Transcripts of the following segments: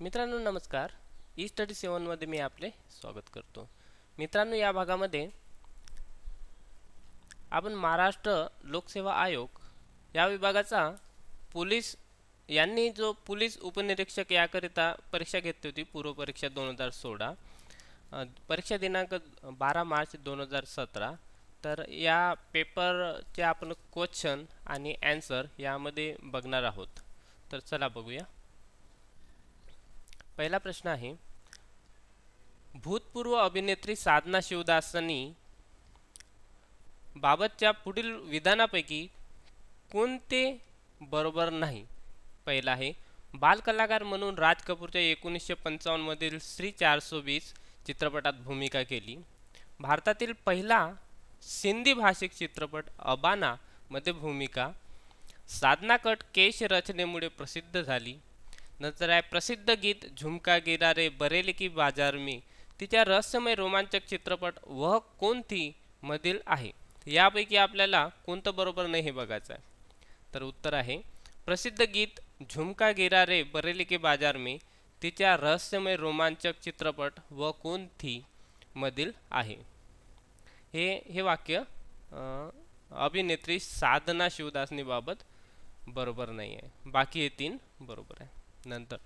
मित्रांनो नमस्कार. E study सेवनमध्ये मी आपले स्वागत करतो. मित्रांनो या भागामध्ये आपण महाराष्ट्र लोकसेवा आयोग या विभागाचा पोलीस यांनी जो पोलीस उपनिरीक्षक याकरिता परीक्षा घेतली होती पूर्व परीक्षा दोन हजार सोळा परीक्षा दिनांक बारा मार्च दोन हजार सतरा तर या पेपरचे आपण क्वेश्चन आणि ॲन्सर यामध्ये बघणार आहोत. तर चला बघूया. पहिला प्रश्न आहे भूतपूर्व अभिनेत्री साधना शिवदासांनी बाबतच्या पुढील विधानापैकी कोणते बरोबर नाही? पहिला आहे बालकलाकार म्हणून राज कपूरच्या एकोणीसशे पंचावन्नमधील श्री चारसो वीस चित्रपटात भूमिका केली. भारतातील पहिला सिंधी भाषिक चित्रपट अबाना मध्ये भूमिका साधना कट केश रचनेमुळे प्रसिद्ध झाली. नंतर आहे प्रसिद्ध गीत झुमका गिरा रे बरेली की बाजार मी. तिच्या रहस्यमय रोमांचक चित्रपट वह कोणती मधील आहे? यापैकी आपल्याला कोणतं बरोबर नाही हे बघायचं आहे. तर उत्तर आहे प्रसिद्ध गीत झुमका गिरा रे बरेली की बाजार मी तिच्या रहस्यमय रोमांचक चित्रपट व कोणती मधील आहे. हे हे वाक्य अभिनेत्री साधना शिवदासनीबाबत बरोबर नाही आहे बाकी हे तीन बरोबर आहे. नंतर.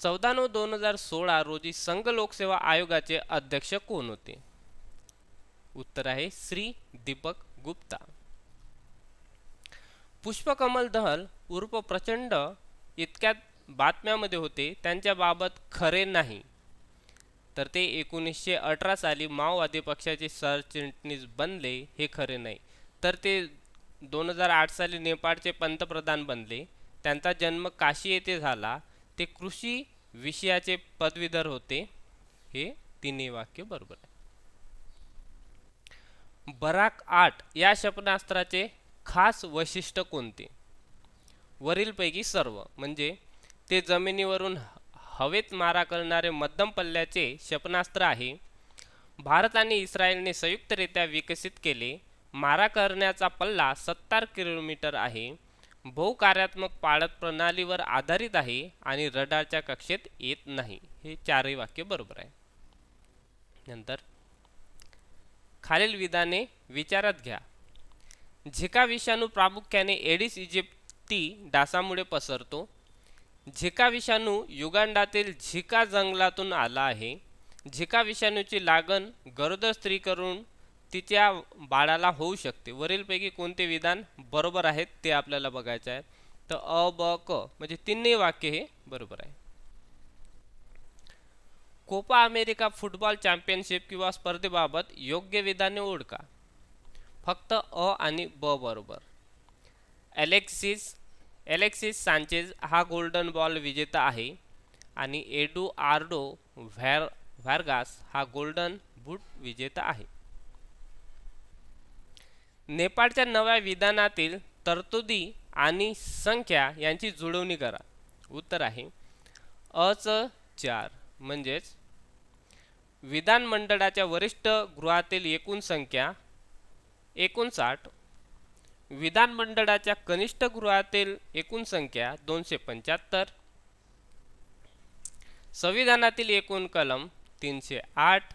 चौदा नऊ दोन हजार सोळा रोजी संघ लोकसेवा आयोगाचे अध्यक्ष कोण होते? उत्तर आहे श्री दीपक गुप्ता. पुष्पकमल दहल उर्फ प्रचंड इतक्यात बातम्यामध्ये होते त्यांच्याबाबत खरे नाही. तर ते एकोणीसशे अठरा साली माओवादी पक्षाचे सरचिटणीस बनले हे खरे नाही. तर ते दोन हजार आठ साली नेपाळचे पंतप्रधान बनले त्यांचा जन्म काशी येथे झाला. ते कृषी विषयाचे पदवीधर होते. हे तिन्ही वाक्य बरोबर आहे. बराक आठ या क्षेपणास्त्राचे खास वैशिष्ट्य कोणते? वरीलपैकी सर्व म्हणजे ते जमिनीवरून हवेत मारा करणारे मध्यम पल्ल्याचे क्षेपणास्त्र आहे. भारत आणि इस्रायलने संयुक्तरित्या विकसित केले. मारा करण्याचा पल्ला सत्तर किलोमीटर आहे. बहुकार्यात्मक पाळत प्रणालीवर आधारित आहे आणि रडारच्या कक्षेत येत नाही. हे चारही वाक्य बरोबर आहे. नंतर खालील विधाने विचारात घ्या. झिका विषाणू प्रामुख्याने एडिस इजिप्ती डासामुळे पसरतो. झिका विषाणू युगांडातील झिका जंगलातून आला आहे. झिका विषाणूची लागण गरोदर स्त्रीकडून तिच्या बाळाला होऊ शकते. वरीलपैकी कोणते विधान बरोबर आहेत ते आपल्याला बघायचं आहे. तर अ ब क म्हणजे तिन्ही वाक्य हे बरोबर आहे. कोपा अमेरिका फुटबॉल चॅम्पियनशिप किंवा स्पर्धेबाबत योग्य विधाने ओळखा. फक्त अ आणि ब बरोबर. ॲलेक्सिस एलेक्सिस सांचेज हा गोल्डन बॉल विजेता आहे आणि एडू आर्डो व्हॅर व्हॅरगास हा गोल्डन बूट विजेता आहे. नेपाळच्या नव्या विधानातील तरतुदी आणि संख्या यांची जुळवणी करा. उत्तर आहे. अच चार म्हणजेच विधानमंडळाच्या वरिष्ठ गृहातील एकूण संख्या एकोणसाठ. विधानमंडळाच्या कनिष्ठ गृहातील एकूण संख्या दोनशे पंच्याहत्तर. संविधानातील एकूण कलम तीनशे आठ.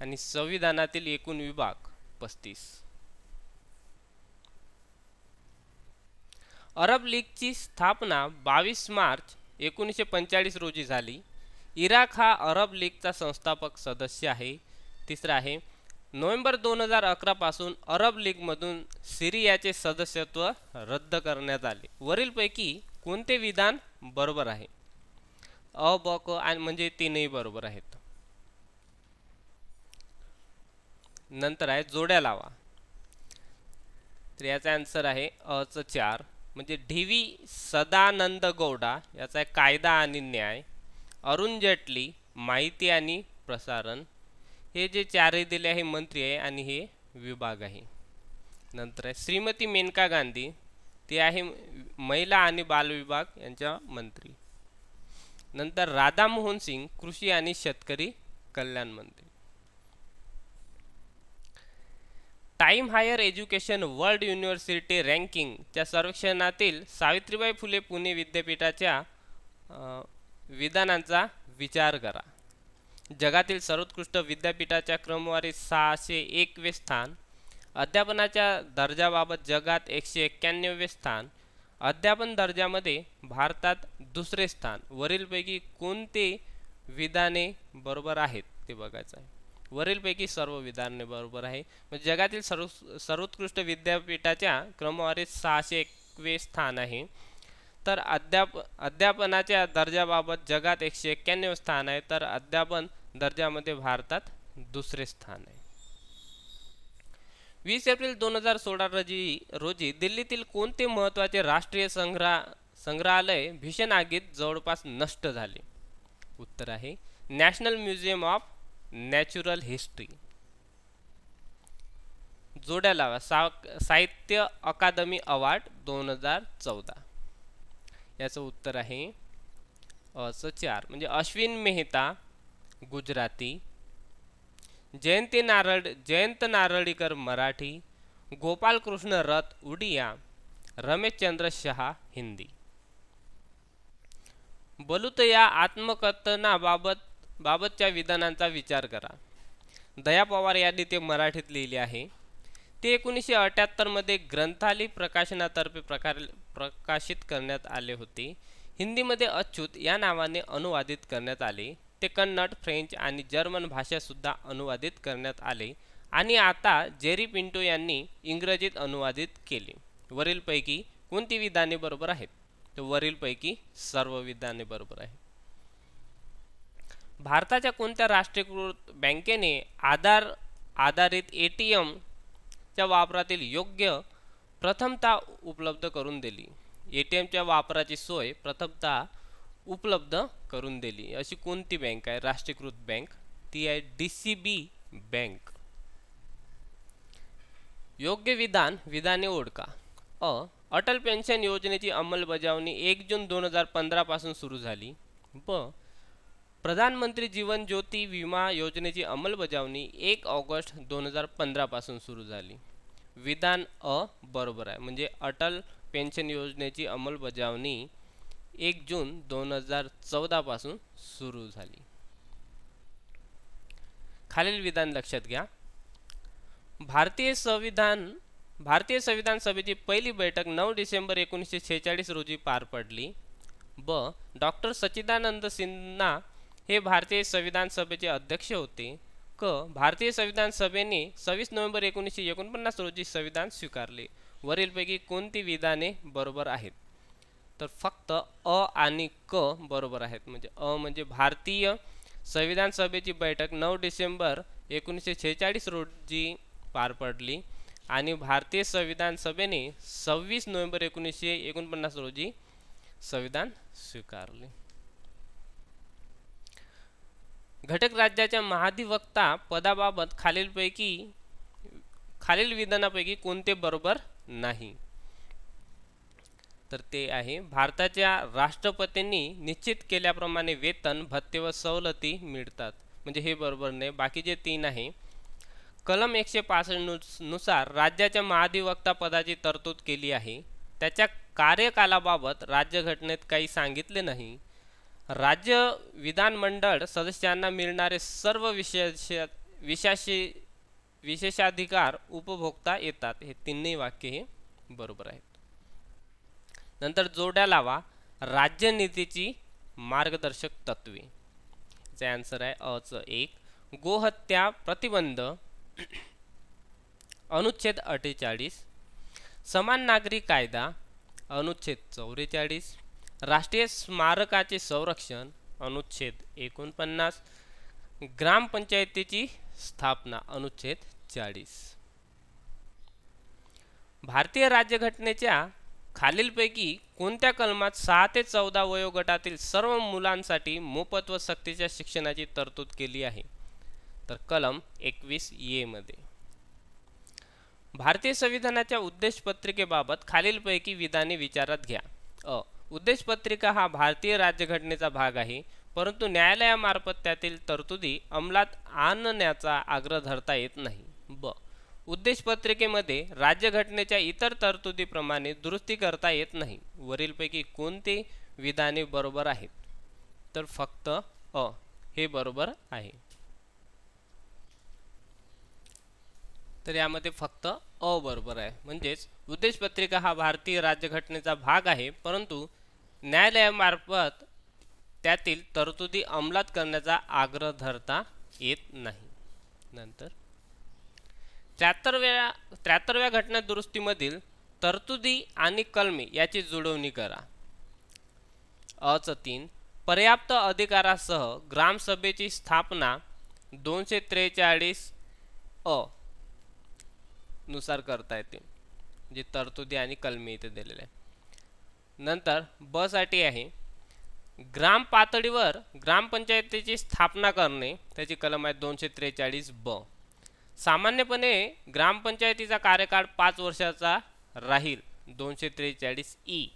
आणि संविधानातील एकूण विभाग पस्तीस. अरब लीगची स्थापना बावीस मार्च एकोणीसशे पंचेचाळीस रोजी झाली. इराक हा अरब लीगचा संस्थापक सदस्य आहे. तिसरा आहे नोव्हेंबर दोन हजार अकरापासून अरब लीगमधून सिरियाचे सदस्यत्व रद्द करण्यात आले. वरीलपैकी कोणते विधान बरोबर आहे? अ ब क आणि म्हणजे तीनही बरोबर आहेत. नंतर आहे जोड्या लावा. तर याचा आन्सर आहे अचं चार. म्हणजे डी व्ही सदानंद गौडा याचा आहे कायदा आणि न्याय अरुण जेटली माहिती आणि प्रसारण हे जे चारही दिले आहे मंत्री आहे आणि हे विभाग आहे. नंतर आहे श्रीमती मेनका गांधी ते आहे महिला आणि बाल विभाग यांच्या मंत्री. नंतर राधामोहन सिंग कृषी आणि शेतकरी कल्याण मंत्री. Time higher education world university रँकिंगच्या सर्वेक्षणातील सावित्रीबाई फुले पुणे विद्यापीठाच्या विधानांचा विचार करा. जगातील सर्वोत्कृष्ट विद्यापीठाच्या क्रमवारीत सहाशे एकवे स्थान अध्यापनाच्या दर्जाबाबत जगात एकशे एक्क्याण्णववे स्थान अध्यापन दर्जामध्ये भारतात दुसरे स्थान वरीलपैकी कोणते विधाने बरोबर आहेत ते बघायचं आहे. वरीलपैकी सर्व विधाने बरोबर आहे. म्हणजे जगातील सर्व सर्वोत्कृष्ट विद्यापीठाच्या क्रमवारीत सहाशे एकवे स्थान आहे. तर अध्याप अध्यापनाच्या दर्जाबाबत जगात एकशे एक्क्याण्णव स्थान आहे. तर अध्यापन दर्जामध्ये भारतात दुसरे स्थान आहे. वीस एप्रिल दोन हजार सोळा रोजी रोजी दिल्लीतील कोणते महत्त्वाचे राष्ट्रीय संग्रहा संग्रहालय भीषण आगीत जवळपास नष्ट झाले? उत्तर आहे national museum of natural history जोड्या लावा. सा साहित्य अकादमी अवॉर्ड दोन हजार चौदा. याचं उत्तर आहे असं चार. म्हणजे अश्विन मेहता गुजराती जयंती नारळ जयंत नारळीकर मराठी गोपालकृष्ण रथ उडिया रमेशचंद्र शहा हिंदी. बलुत या आत्मकथनाबाबत बाबतच्या विधानांचा विचार करा. दया पवार यांनी ते मराठीत लिहिले आहे. ते एकोणीसशे अठ्याहत्तरमध्ये ग्रंथाली प्रकाशनातर्फे प्रकार प्रकाशित करण्यात आले होते. हिंदीमध्ये अच्युत या नावाने अनुवादित करण्यात आले. ते कन्नड फ्रेंच आणि जर्मन भाषासुद्धा अनुवादित करण्यात आले. आणि आता जेरी पिंटो यांनी इंग्रजीत अनुवादित केले. वरीलपैकी कोणती विधाने बरोबर आहेत? तर वरीलपैकी सर्व विधाने बरोबर आहेत. भारताच्या कोणत्या राष्ट्रीयकृत बँकेने आधार आधारित ए टी एमच्या वापरातील योग्य प्रथमता उपलब्ध करून दिली? ए टी एमच्या वापराची सोय प्रथमता उपलब्ध करून दिली. अशी कोणती बँक आहे? राष्ट्रीयकृत बँक ती आहे डी सी बी बँक. योग्य विधान विधाने ओळखा. अ अटल पेन्शन योजनेची अंमलबजावणी एक जून दोन हजार पंधरापासून सुरू झाली. ब प्रधानमंत्री जीवन ज्योती विमा योजनेची अंमलबजावणी एक ऑगस्ट दोन हजार पंधरापासून सुरू झाली. विधान अ बरोबर आहे. म्हणजे अटल पेन्शन योजनेची अंमलबजावणी एक जून दोन हजार चौदापासून सुरू झाली. खालील विधान लक्षात घ्या. भारतीय संविधान भारतीय संविधान सभेची पहिली बैठक नऊ डिसेंबर एकोणीसशे छेचाळीस रोजी पार पडली. ब. डॉक्टर सच्चिदानंद सिन्हा हे भारतीय संविधान सभेचे अध्यक्ष होते. क. भारतीय संविधान सभेने सव्वीस नोव्हेंबर एकोणीसशे एकोणपन्नास रोजी संविधान स्वीकारले. वरीलपैकी कोणती विधाने बरोबर आहेत? तर फक्त अ आणि क बरोबर आहेत. म्हणजे अ म्हणजे भारतीय संविधान सभेची बैठक नऊ डिसेंबर एकोणीसशे छेचाळीस रोजी पार पडली आणि भारतीय संविधान सभेने सव्वीस नोव्हेंबर एकोणीसशे एकोणपन्नास रोजी संविधान स्वीकारले. घटक राज्याच्या महाधिवक्ता पदाबाबत खालीलपैकी खालील विधानापैकी कोणते बरोबर नाही? तर ते आहे भारताच्या राष्ट्रपतींनी निश्चित केल्याप्रमाणे वेतन भत्ते व सवलती मिळतात. म्हणजे हे बरोबर नाही बाकी जे तीन आहे कलम एकशे पासष्टनुसार राज्याच्या महाधिवक्ता पदाची तरतूद केली आहे. त्याच्या कार्यकालाबाबत राज्यघटनेत काही सांगितले नाही. राज्य विधानमंडळ सदस्यांना मिळणारे सर्व विशेष विशाशी विशेषाधिकार उपभोगता येतात. हे तिन्ही वाक्य हे बरोबर आहेत. नंतर जोड्या लावा. राज्यनीतीची मार्गदर्शक तत्वे. याचे आन्सर आहे अच एक. गोहत्या प्रतिबंध. अनुच्छेद अठ्ठेचाळीस. समान नागरी कायदा. अनुच्छेद चौवेचाळीस राष्ट्रीय स्मारकाचे संरक्षण अनुच्छेद एकोणपन्नास ग्रामपंचायतीची स्थापना अनुच्छेद चाळीस. भारतीय राज्यघटनेच्या खालीलपैकी कोणत्या कलमात सहा ते चौदा वयोगटातील सर्व मुलांसाठी मोफत व सक्तीच्या शिक्षणाची तरतूद केली आहे? तर कलम एकवीस ए मध्ये. भारतीय संविधानाच्या उद्देशपत्रिकेबाबत खालीलपैकी विधाने विचारात घ्या. अ. उद्देशपत्रिका हा भारतीय राज्यघटनेचा भाग आहे परंतु न्यायालयामार्फत त्यातील तरतुदी अंमलात आणण्याचा आग्रह धरता येत नाही. ब. उद्देशपत्रिकेमध्ये राज्यघटनेच्या इतर तरतुदीप्रमाणे दुरुस्ती करता येत नाही. वरीलपैकी कोणते विधाने बरोबर आहेत? तर फक्त अ. हे बरोबर आहे. तर यामध्ये फक्त अ बरोबर आहे. म्हणजेच उद्देशपत्रिका हा भारतीय राज्यघटनेचा भाग आहे परंतु न्यायालयामार्फत त्यातील तरतुदी अंमलात करण्याचा आग्रह धरता येत नाही. नंतर? त्र्याहत्तरव्या त्र्याहत्तरव्या घटना दुरुस्तीमधील तरतुदी आणि कलमे याची जुळवणी करा. अच तीन पर्याप्त अधिकारासह ग्रामसभेची स्थापना दोनशे त्रेचाळीस अ नुसार करता येते. जे तरतुदी आणि कलमी इथे दिलेले आहे नंतर बसाठी आहे. ग्राम पातळीवर ग्रामपंचायतीची स्थापना करणे त्याची कलम आहे दोनशे त्रेचाळीस ब. सामान्यपणे ग्रामपंचायतीचा कार्यकाळ पाच वर्षाचा राहील दोनशे त्रेचाळीस ई.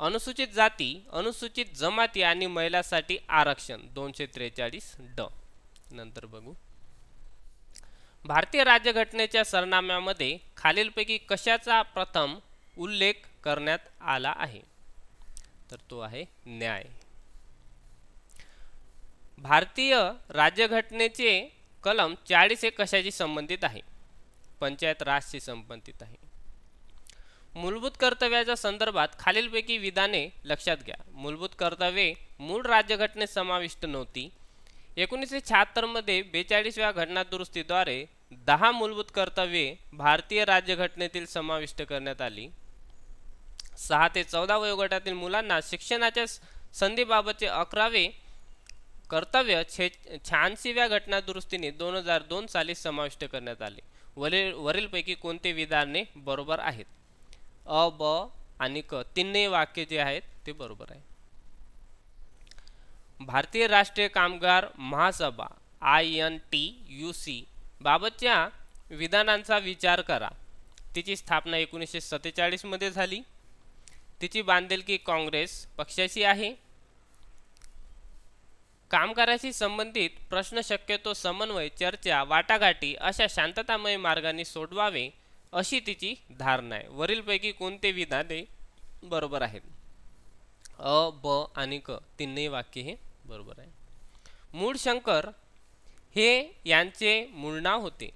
अनुसूचित जाती अनुसूचित जमाती आणि महिलांसाठी आरक्षण दोनशे त्रेचाळीस ड. नंतर बघू. भारतीय राज्यघटनेच्या सरनाम्यामध्ये खालीलपैकी कशाचा प्रथम उल्लेख करण्यात आला आहे. तर तो आहे न्याय. भारतीय राज्यघटनेचे कलम चाळीस हे कशाशी संबंधित आहे? पंचायत राजशी संबंधित आहे. मूलभूत कर्तव्याच्या संदर्भात खालीलपैकी विधाने लक्षात घ्या. मूलभूत कर्तव्ये मूळ राज्यघटनेत समाविष्ट नव्हती. एकोणीसशे शहात्तरमध्ये बेचाळीसव्या घटनादुरुस्तीद्वारे दहा मूलभूत कर्तव्ये भारतीय राज्यघटनेतील समाविष्ट करण्यात आली. सहा ते चौदा वयोगटातील मुलांना शिक्षणाच्या संधीबाबतचे अकरावे कर्तव्य छे शहाऐंशीव्या घटनादुरुस्तीने दोन हजार दोन साली समाविष्ट करण्यात आले. वरील वरीलपैकी कोणते विधाने बरोबर आहेत? अ ब आणि क. तीनही वाक्य जे आहेत ते बरोबर आहे. भारतीय राष्ट्रीय कामगार महासभा I N T U C बाबतच्या विधानांचा विचार करा. तिची स्थापना एकोणीसशे सत्तेचाळीसमध्ये झाली. तिची बांधिलकी काँग्रेस पक्षाशी आहे? कामगाराशी संबंधित प्रश्न शक्यतो समन्वय चर्चा वाटाघाटी अशा शांततामय मार्गाने सोडवावे अशी तिची धारणा आहे. वरीलपैकी कोणते विधाने बरोबर आहेत? अ ब आणि क तीनही वाक्य हे बरोबर आहे. मूळ शंकर हे यांचे मूळ नाव होते.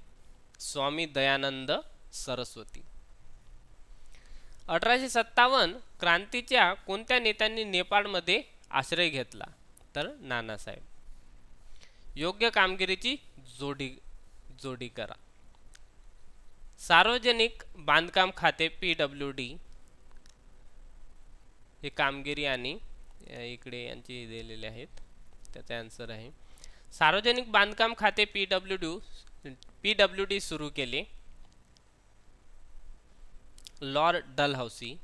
स्वामी दयानंद सरस्वती. अठराशे सत्तावन्न क्रांतीच्या कोणत्या नेत्यांनी नेपाळमध्ये आश्रय घेतला? तर नानासाहेब. योग्य कामगिरीची जोडी जोडी करा. सार्वजनिक बांधकाम खाते पी डब्ल्यू डी. हे कामगिरी आणि इकडे यांची दिलेले आहेत. त्याचा आन्सर आहे. सार्वजनिक बांधकाम खाते P W D P W D सुरू केले. Lord Dalhousie.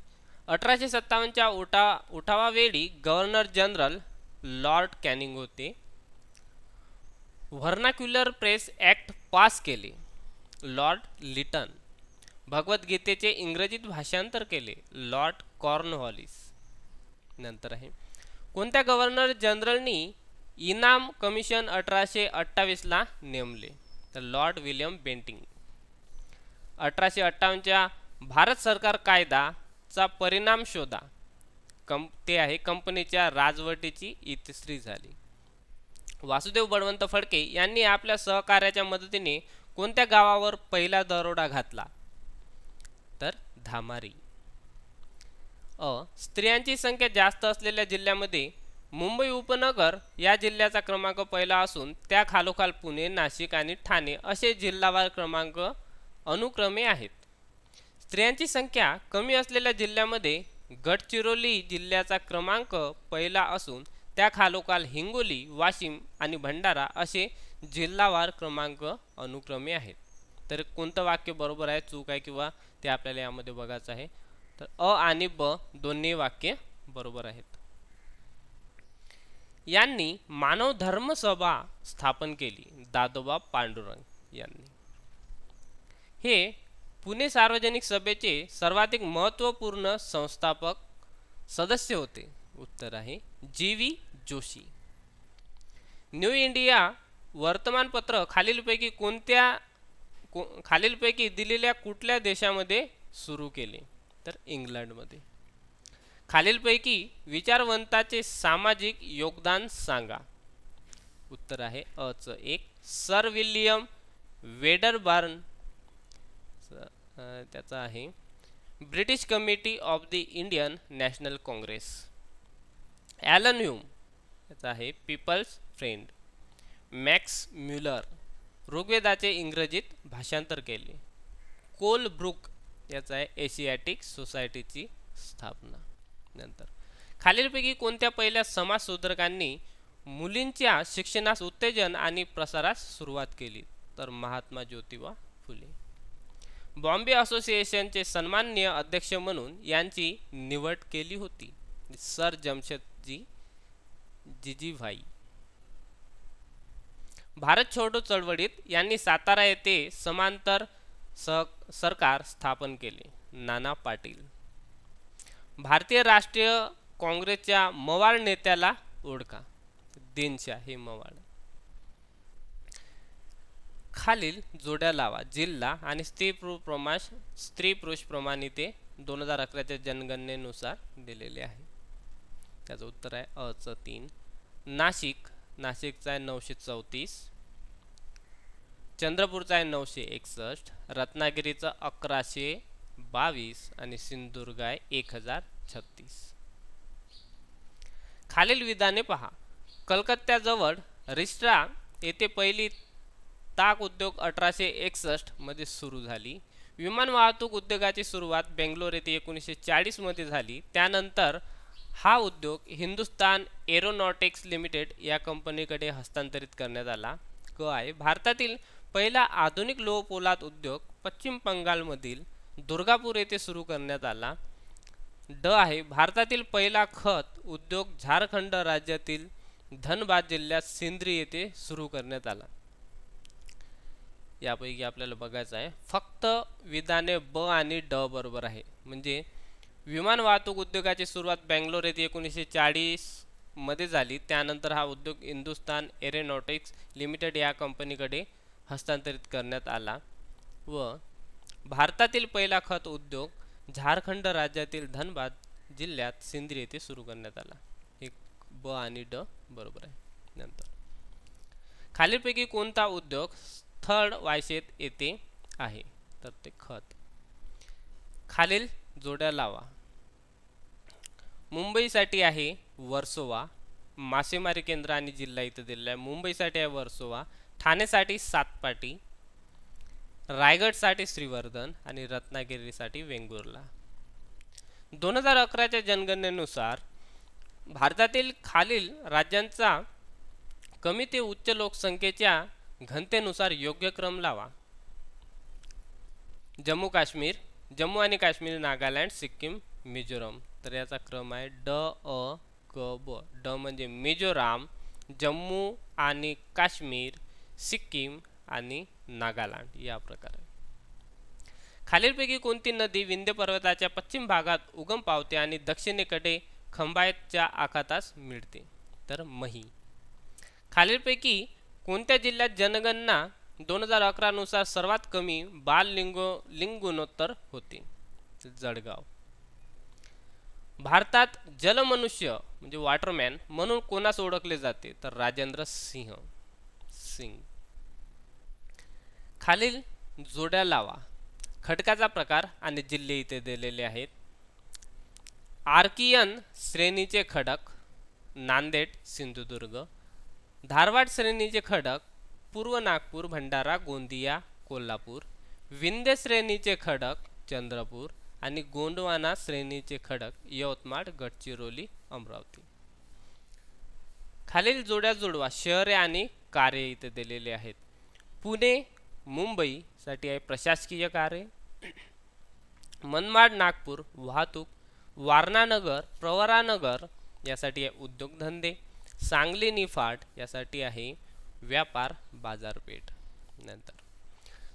अठराशे सत्तावन्नच्या उठा उठावावेळी गव्हर्नर जनरल लॉर्ड कॅनिंग होते. व्हर्नाक्युलर प्रेस ॲक्ट पास केले. लॉर्ड लिटन भगवद्गीतेचे इंग्रजीत भाषांतर केले. लॉर्ड कॉर्नहॉलिस नंतर आहे. कोणत्या गव्हर्नर जनरलनी इनाम कमिशन अठराशे अठ्ठावीसला नेमले? तर लॉर्ड विलियम बेंटिंग. अठराशे अठ्ठावन्नच्या भारत सरकार कायदाचा परिणाम शोधा. कं ते आहे कंपनीच्या राजवटीची इतिश्री झाली. वासुदेव बळवंत फडके यांनी आपल्या सहकार्याच्या मदतीने कोणत्या गावावर पहिला दरोडा घातला? तर धामारी. अ स्त्रियांची संख्या जास्त असलेल्या जिल्ह्यामध्ये मुंबई उपनगर या जिल्ह्याचा क्रमांक पहिला असून त्या खालोखाल पुणे नाशिक आणि ठाणे असे जिल्हावार क्रमांक अनुक्रमे आहेत. स्त्रियांची संख्या कमी असलेल्या जिल्ह्यामध्ये गडचिरोली जिल्ह्याचा क्रमांक पहिला असून त्या खालोखाल हिंगोली वाशिम आणि भंडारा असे जिल्हावार क्रमांक अनुक्रमे आहेत. तर कोणतं वाक्य बरोबर आहे चूक आहे किंवा ते आपल्याला यामध्ये बघायचं आहे तर अ आणि ब दोन्ही वाक्य बरोबर आहेत. यांनी मानव धर्म सभा स्थापन केली दादोबा पांडुरंग यांनी. हे पुणे सार्वजनिक सभेचे सर्वाधिक महत्त्वपूर्ण संस्थापक सदस्य होते. उत्तर आहे G V Joshi. New India वर्तमानपत्र खालीलपैकी कोणत्या को- खालीलपैकी दिलेल्या कुठल्या देशामध्ये सुरू केले? तर इंग्लंडमध्ये. खालीलपैकी विचारवंताचे सामाजिक योगदान सांगा. उत्तर आहे अ च एक सर विल्यम वेडरबार्न. त्याचा आहे. British committee of the Indian National Congress. Allan Hume याचा आहे पीपल्स फ्रेंड. मॅक्स म्युलर ऋग्वेदाचे इंग्रजीत भाषांतर केले. कोल ब्रुक याचा आहे एशियाटिक सोसायटीची स्थापना. नंतर खालीलपैकी कोणत्या पहिल्या समाजसुधारकांनी मुलींच्या शिक्षणास उत्तेजन आणि प्रसारास सुरुवात केली? तर महात्मा ज्योतिबा बॉम्बे असोसिएशनचे सन्मान्य अध्यक्ष म्हणून यांची निवड केली होती. सर जमशेदजी जिजीभाई. भारत छोडो चळवळीत यांनी सातारा येथे समांतर सह सरकार स्थापन केले. नाना पाटील. भारतीय राष्ट्रीय काँग्रेसच्या मवाळ नेत्याला ओळखा. दिनशा हे मवाळ. खालील जोड्या लावा. जिल्हा आणि स्त्री प्रमाश स्त्री पुरुष प्रमाणे ते दोन हजार अकराच्या जनगणनेनुसार दिलेले आहे. त्याचं उत्तर आहे अ च तीन. नाशिक नाशिकचा आहे नऊशे चौतीस. चंद्रपूरचा आहे नऊशे एकसष्ट. रत्नागिरीचं अकराशे बावीस आणि सिंधुदुर्ग आहे एक हजार छत्तीस. खालील विधाने पहा. कलकत्त्याजवळ रिस्ट्रा येथे पहिली ताक उद्योग अठराशे एकसष्टमध्ये सुरू झाली. विमान वाहतूक उद्योगाची सुरुवात बेंगलोर येथे एकोणीसशे चाळीसमध्ये झाली. त्यानंतर हा उद्योग हिंदुस्तान एरोनॉटिक्स लिमिटेड या कंपनीकडे हस्तांतरित करण्यात आला. क आहे भारतातील पहिला आधुनिक लोहपोलाद उद्योग पश्चिम बंगालमधील दुर्गापूर येथे सुरू करण्यात आला. ड आहे भारतातील पहिला खत उद्योग झारखंड राज्यातील धनबाद जिल्ह्यात सिंद्री येथे सुरू करण्यात आला. यापैकी आपल्याला बघायचं आहे. फक्त विधाने ब आणि ड बरोबर आहे. म्हणजे विमान वाहतूक उद्योगाची सुरुवात बँगलोर येथे एकोणीसशे चाळीसमध्ये झाली. त्यानंतर हा उद्योग हिंदुस्तान एरेनॉटिक्स लिमिटेड या कंपनीकडे हस्तांतरित करण्यात आला व भारतातील पहिला खत उद्योग झारखंड राज्यातील धनबाद जिल्ह्यात सिंद्री येथे सुरू करण्यात आला. एक ब आणि ड बरोबर आहे. नंतर खालीलपैकी कोणता उद्योग थर्ड वायशेत येथे आहे. तर ते खत. खालील जोड्या लावा. मुंबईसाठी आहे वर्सोवा. मासेमारी केंद्र आणि जिल्हा इथं दिलेला आहे. मुंबईसाठी आहे वर्सोवा. ठाणेसाठी सातपाटी. रायगडसाठी श्रीवर्धन आणि रत्नागिरीसाठी वेंगुर्ला. दोन हजार अकराच्या जनगणनेनुसार भारतातील खालील राज्यांचा कमी ते उच्च लोकसंख्येच्या घनतेनुसार योग्य क्रम लावा. जम्मू काश्मीर जम्मू आणि काश्मीर नागालँड सिक्कीम मिझोरम. तर याचा क्रम आहे ड अ क ब. ड म्हणजे मिझोराम जम्मू आणि काश्मीर सिक्कीम आणि नागालँड. या प्रकारे. खालीलपैकी कोणती नदी विंध्य पर्वताच्या पश्चिम भागात उगम पावते आणि दक्षिणेकडे खंबायतच्या आखातास मिळते? तर मही. खालीलपैकी कोणत्या जिल्ह्यात जनगणना दोन हजार अकरानुसार सर्वात कमी बाल लिंगो लिंगगुणोत्तर होती होते? जळगाव. भारतात जलमनुष्य म्हणजे वॉटरमॅन म्हणून कोणास ओळखले जाते? तर राजेंद्र सिंह. सिंग. खालील जोड्या लावा. खडकाचा प्रकार आणि जिल्हे इथे दिलेले आहेत. आर्कियन श्रेणीचे खडक नांदेड सिंधुदुर्ग. धारवाड श्रेणीचे खडक पूर्व नागपूर भंडारा गोंदिया कोल्हापूर. विंध्य श्रेणीचे खडक चंद्रपूर आणि गोंडवाना श्रेणीचे खडक यवतमाळ गडचिरोली अमरावती. खालील जोड्या जोडवा शहरे आणि कार्य इथे दिलेले आहेत. पुणे मुंबईसाठी आहे प्रशासकीय कार्य. मनमाड नागपूर वाहतूक वारणानगर प्रवरानगर यासाठी आहे उद्योगधंदे. सांगली निफाड यासाठी आहे व्यापार बाजारपेठ. नंतर.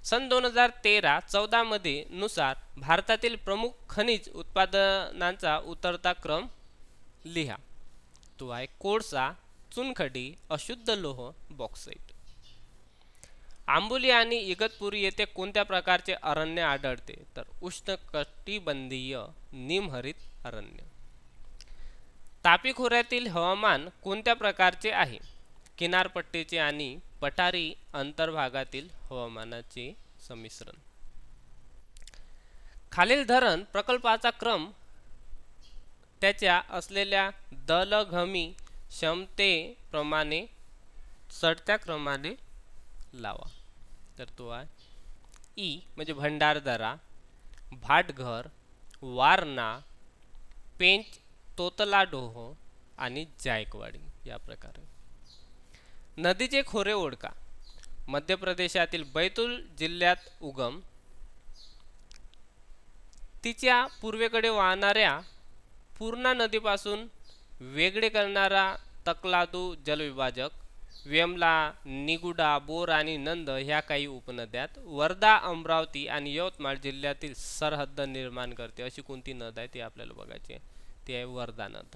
सन दोन हजार तेरा चौदामध्ये नुसार भारतातील प्रमुख खनिज उत्पादनांचा उतरता क्रम लिहा. तो आहे कोळसा चुनखडी अशुद्ध लोह बॉक्साईट. आंबोली आणि इगतपुरी येथे कोणत्या प्रकारचे अरण्य आढळते? तर उष्णकटिबंधीय निमहरित अरण्य. तापी खोऱ्यातील हवामान कोणत्या प्रकारचे आहे? किनारपट्टीचे आणि पठारी अंतर्भागातील हवामानाचे संमिश्रण. खालील धरण प्रकल्पाचा क्रम त्याच्या असलेल्या दलघमी क्षमतेप्रमाणे चढत्या क्रमाने लावा. तर तो आहे ई म्हणजे भंडारदरा भाटघर वारणा पेंच तोतला डोहो आणि जायकवाडी या प्रकारे. नदीचे खोरे ओळखा मध्य प्रदेशातील बैतूल जिल्ह्यात उगम. तिच्या पूर्वेकडे वाहणाऱ्या पूर्णा नदीपासून वेगळे करणारा तकलादू जलविभाजक वेमला निगुडा बोर आणि नंद ह्या काही उपनद्यात वर्धा अमरावती आणि यवतमाळ जिल्ह्यातील सरहद्द निर्माण करते अशी कोणती नद आहे ती आपल्याला बघायची आहे. ते आहे वरदानात.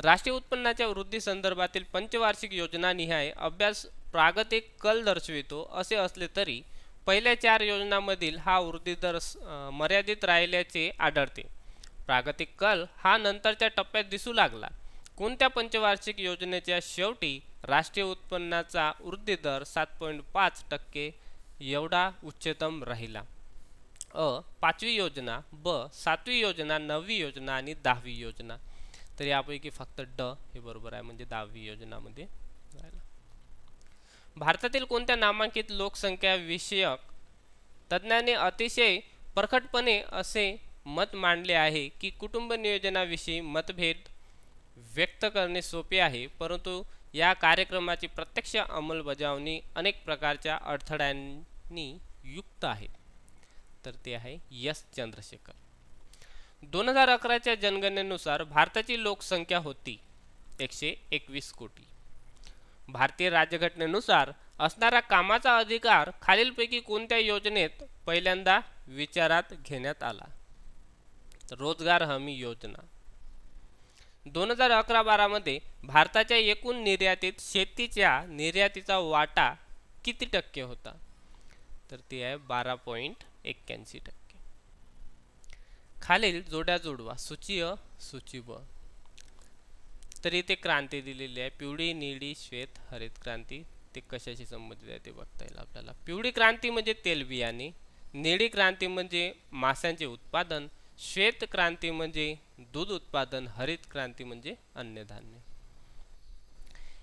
राष्ट्रीय उत्पन्नाच्या वृद्धी संदर्भातील पंचवार्षिक योजना निहाय अभ्यास प्रागतिक कल दर्शवितो असे असले तरी पहिल्या चार योजनांमधील हा वृद्धी दर मर्यादित राहिल्याचे आढळते. प्रागतिक कल हा नंतरच्या टप्प्यात दिसू लागला. कोणत्या पंचवार्षिक योजनेच्या शेवटी राष्ट्रीय उत्पन्नाचा वृद्धी दर सात पॉईंट पाच टक्के एवढा उच्चतम राहिला? अ पाचवी योजना ब सातवी योजना नववी योजना आणि दहावी योजना. तर यापैकी फक्त ड हे बरोबर आहे म्हणजे दहावी योजनामध्ये राहिला. भारतातील कोणत्या नामांकित लोकसंख्या विषयक तज्ज्ञांनी अतिशय प्रखटपणे असे मत मांडले आहे की कुटुंब नियोजनाविषयी मतभेद व्यक्त करणे सोपे आहे परंतु या कार्यक्रमाची प्रत्यक्ष अंमलबजावणी अनेक प्रकारच्या अडथळ्यांनी युक्त आहे. तर ते आहे यस चंद्रशेखर. दोन हजार अकराच्या जनगणनेनुसार भारताची लोकसंख्या होती एकशे एकवीस कोटी. भारतीय राज्यघटनेनुसार असणारा कामाचा अधिकार खालीलपैकी कोणत्या योजनेत पहिल्यांदा विचारात घेण्यात आला? रोजगार हमी योजना. दोन हजार अकरा बारामध्ये भारताच्या एकूण निर्यातीत शेतीच्या निर्यातीचा वाटा किती टक्के होता? तर ते आहे बारा पॉईंट एक्क्याऐंशी टक्के. खालील जोड्या जोडवा. सूची अ सूची ब तर इथे क्रांती दिलेली आहे. पिवळी निळी श्वेत हरित क्रांती. ते कशाशी संबंधित आहे ते बघता येईल आपल्याला. पिवळी क्रांती म्हणजे तेलबियाणे. निळी क्रांती म्हणजे माशांचे उत्पादन. श्वेत क्रांती म्हणजे दूध उत्पादन. हरित क्रांती म्हणजे अन्नधान्य.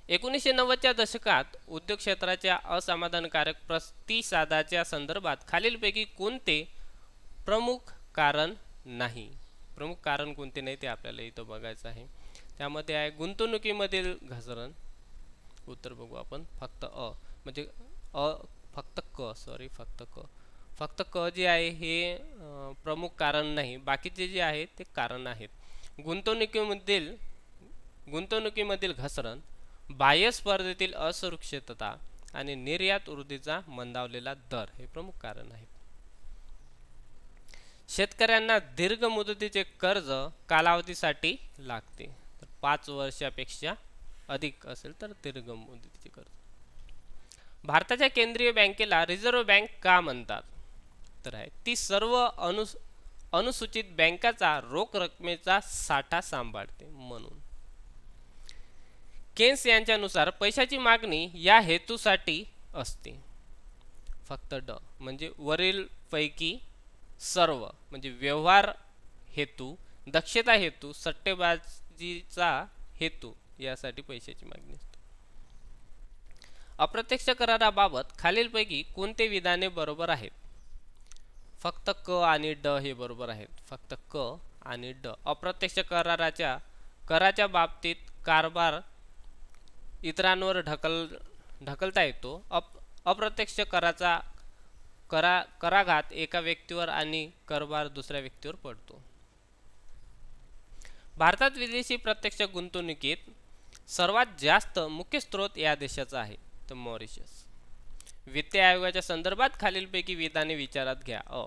एकोणीसशे नव्वदच्या दशकात उद्योग क्षेत्राच्या असमाधानकारक प्रतिसादाच्या संदर्भात खालीलपैकी कोणते प्रमुख कारण नाही? प्रमुख कारण कोणते नाही ते आपल्याला इथं बघायचं आहे. त्यामध्ये आहे गुंतवणुकीमधील घसरण. उत्तर बघू आपण. फक्त अ म्हणजे अ फक्त क सॉरी फक्त क. फक्त क जे आहे हे प्रमुख कारण नाही. बाकीचे जे आहे ते कारण आहेत. गुंतवणुकीमधील गुंतवणुकीमधील घसरण बाह्य स्पर्धेतील असुरक्षितता आणि निर्यात वृद्धीचा मंदावलेला दर हे प्रमुख कारण आहे. शेतकऱ्यांना दीर्घ मुदतीचे कर्ज कालावधीसाठी लागते. तर पाच वर्षापेक्षा अधिक असेल तर दीर्घ मुदतीचे कर्ज. भारताच्या केंद्रीय बँकेला रिझर्व्ह बँक का म्हणतात? तर आहे ती सर्व अनु अनुसूचित बँकाचा रोख रकमेचा साठा सांभाळते म्हणून. केन्स यांच्यानुसार पैशाची मागणी या हेतूसाठी असते. फक्त ड म्हणजे वरीलपैकी सर्व म्हणजे व्यवहार हेतू दक्षता हेतू सट्टेबाजीचा हेतू यासाठी पैशाची मागणी असते. अप्रत्यक्ष कराराबाबत खालीलपैकी कोणते विधाने बरोबर आहेत? फक्त क आणि ड हे बरोबर आहेत. फक्त क आणि ड. अप्रत्यक्ष कराराच्या कराच्या बाबतीत कारभार इतरांवर ढकल ढकलता येतो. अप अप्रत्यक्ष कराचा करा कराघात एका व्यक्तीवर आणि करभार दुसऱ्या व्यक्तीवर पडतो. भारतात विदेशी प्रत्यक्ष गुंतवणुकीत सर्वात जास्त मुख्य स्रोत या देशाचा आहे तर मॉरिशस. वित्त आयोगाच्या संदर्भात खालीलपैकी विधाने विचारात घ्या. अ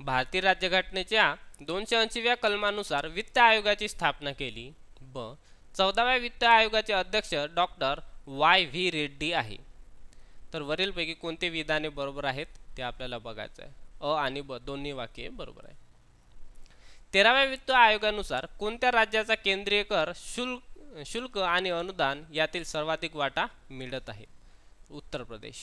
भारतीय राज्यघटनेच्या दोनशे ऐंशीव्या कलमानुसार वित्त आयोगाची स्थापना केली. ब चौदाव्या वित्त आयोगाचे अध्यक्ष डॉक्टर वाय व्ही रेड्डी आहे. तर वरीलपैकी कोणते विधाने बरोबर आहेत ते आपल्याला बघायचं आहे. अ आणि ब दोन्ही वाक्ये बरोबर आहे. तेराव्या वित्त आयोगानुसार कोणत्या राज्याचा केंद्रीय कर शुल्क शुल्क आणि अनुदान यातील सर्वाधिक वाटा मिळत आहे? उत्तर प्रदेश.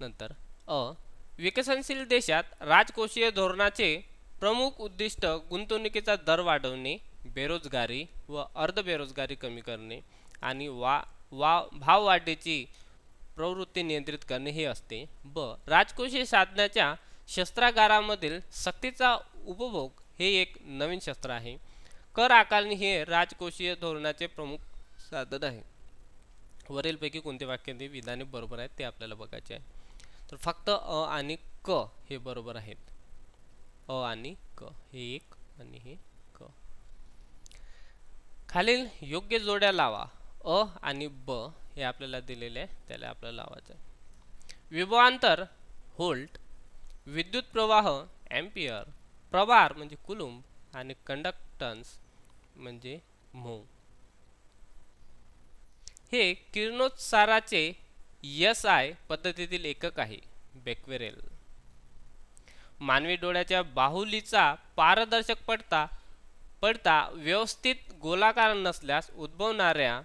नंतर अ विकसनशील देशात राजकोषीय धोरणाचे प्रमुख उद्दिष्ट गुंतवणुकीचा दर वाढवणे बेरोजगारी व अर्धबेरोजगारी कमी करणे आणि वा वा भाववाढीची प्रवृत्ती नियंत्रित करणे हे असते. ब. राजकोषीय साधनाच्या शस्त्रागारामधील सक्तीचा उपभोग हे एक नवीन शस्त्र आहे. कर आकारणी हे राजकोषीय धोरणाचे प्रमुख साधन आहे. वरीलपैकी कोणते वाक्य ते विधाने बरोबर आहेत ते आपल्याला बघायचे आहे. तर फक्त अ आणि क हे बरोबर आहेत. अ आणि क हे एक आणि हे खालील योग्य जोड्या लावा. अ आणि ब हे आपल्याला दिलेले आहे. त्याला आपल्याला लावायचं आहे. विभवांतर होल्ट विद्युत प्रवाह ॲम्पियर प्रभार म्हणजे कुलुंब आणि कंडक्टन्स म्हणजे म्हो हे किरणोत्साराचे यस आय पद्धतीतील एकक आहे बेक्वेरेल. मानवी डोळ्याच्या बाहुलीचा पारदर्शक पडता पडता व्यवस्थित गोलाकार नसल्यास उद्भवणाऱ्या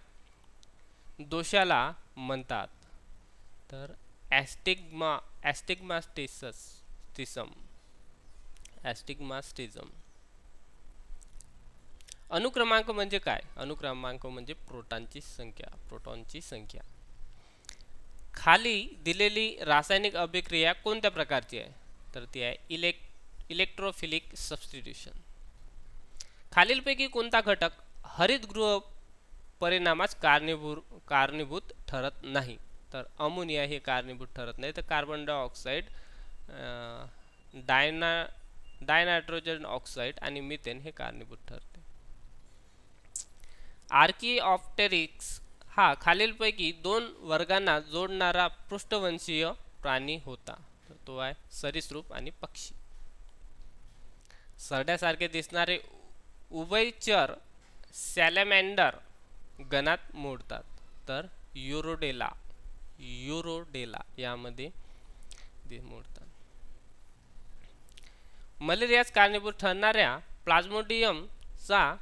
दोषाला म्हणतात. तर ॲस्टिग्मा ॲस्टिग्मास्टिसस टिसम ॲस्टिग्मास्टिझम अनुक्रमांक म्हणजे काय? अनुक्रमांक म्हणजे प्रोटॉनची संख्या प्रोटॉनची संख्या. खाली दिलेली रासायनिक अभिक्रिया कोणत्या प्रकारची आहे? तर ती आहे इलेक् इलेक्ट्रोफिलिक सबस्टिट्यूशन. खालीलपैकी कोणता घटक हरितगृह परिणामास कारणीभूत कारणीभूत ठरत नाही? तर अमोनिया हे कारणीभूत ठरत नाही. तर कार्बन डायऑक्साईड डायना डायनायट्रोजन ऑक्साईड आणि मिथेन हे कारणीभूत ठरते. आर्किऑप्टेरिक्स हा खालीलपैकी दोन वर्गांना जोडणारा पृष्ठवंशीय प्राणी होता. तो आहे सरीसृप आणि पक्षी. सरड्यासारखे दिसणारे उभयचर सॅलेमँडर गणात मोडतात. तर युरोडेला युरोडेला यामध्ये ते मोडतात. मलेरियास कारणीभूत ठरणाऱ्या प्लाझ्मोडियमचा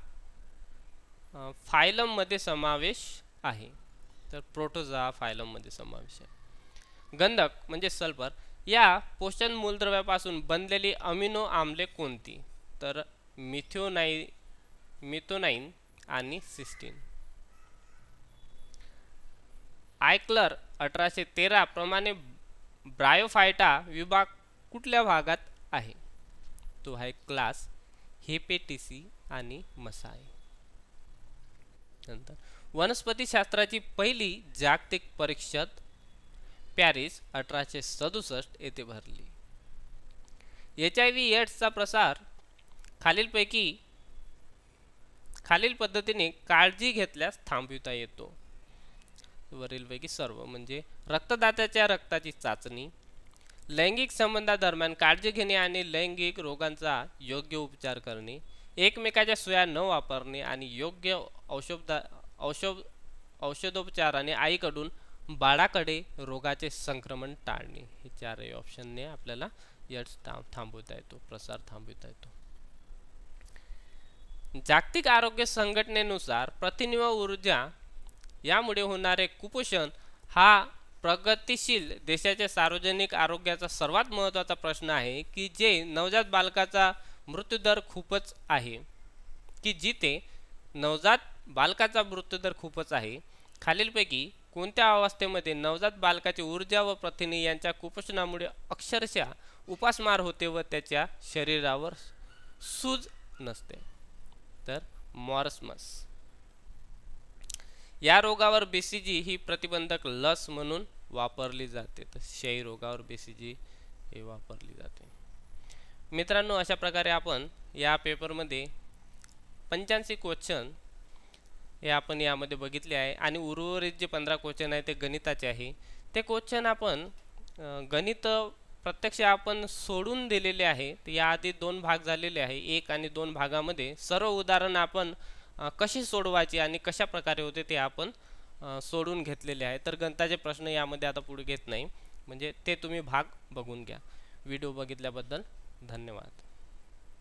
फायलममध्ये समावेश आहे. तर प्रोटोझा फायलममध्ये समावेश आहे. गंधक म्हणजे सल्फर या पोषण मूलद्रव्यापासून बनलेली अमिनो आम्ले कोणती? तर मिथ्योनाई मिथोनाईन आणि सिस्टीन. आयक्लर अठराशे तेरा प्रमाणे ब्रायोफायटा विभाग कुठल्या भागात आहे? तो आहे क्लास हेपेटिसी आणि मसाय. नंतर वनस्पतीशास्त्राची पहिली जागतिक परिषद पॅरिस अठराशे सदुसष्ट येथे भरली. एच आय व्ही एड्सचा प्रसार खालीलपैकी खालील पद्धतीने काळजी घेतल्यास थांबविता येतो. वरीलपैकी सर्व म्हणजे रक्तदात्याच्या रक्ताची चाचणी लैंगिक संबंधादरम्यान काळजी घेणे आणि लैंगिक रोगांचा योग्य उपचार करणे एकमेकाच्या सुया न वापरणे आणि योग्य औषध औषध औषधोपचाराने आईकडून बाळाकडे रोगाचे संक्रमण टाळणे. हे चारही ऑप्शनने आपल्याला यड्स थांब थांबवता येतो प्रसार थांबवता येतो. जागतिक आरोग्य संघटनेनुसार प्रथिने व ऊर्जा यामुळे होणारे कुपोषण हा प्रगतिशील देशाच्या सार्वजनिक आरोग्याचा सर्वात महत्त्वाचा प्रश्न आहे की जे नवजात बालकाचा मृत्यूदर खूपच आहे की जिथे नवजात बालकाचा मृत्यूदर खूपच आहे. खालीलपैकी कोणत्या अवस्थेमध्ये नवजात बालकाची ऊर्जा व प्रथिने यांच्या कुपोषणामुळे अक्षरशः उपासमार होते व त्याच्या शरीरावर सूज नसते? तर मॉरसमस. या रोगावर बीसीजी ही प्रतिबंधक लस म्हणून वापरली जाते. तर क्षय रोगावर बीसीजी हे वापरली जाते. मित्रांनो अशा प्रकारे आपण या पेपरमध्ये पंच्याऐंशी क्वेश्चन हे आपण यामध्ये बघितले आहे. आणि उर्वरित जे पंधरा क्वेश्चन आहे ते गणिताचे आहे. ते क्वेश्चन आपण गणित प्रत्यक्ष आपण सोडून दिलेले आहे तर याआधी दोन भाग झालेले आहे. एक आणि दोन भागामध्ये सर्व उदाहरण आपण कशी सोडवायची आणि कशा प्रकारे होते ते आपण सोडून घेतलेले आहे. तर गणताचे प्रश्न यामध्ये आता पुढे घेत नाही. म्हणजे ते तुम्ही भाग बघून घ्या. व्हिडिओ बघितल्याबद्दल धन्यवाद.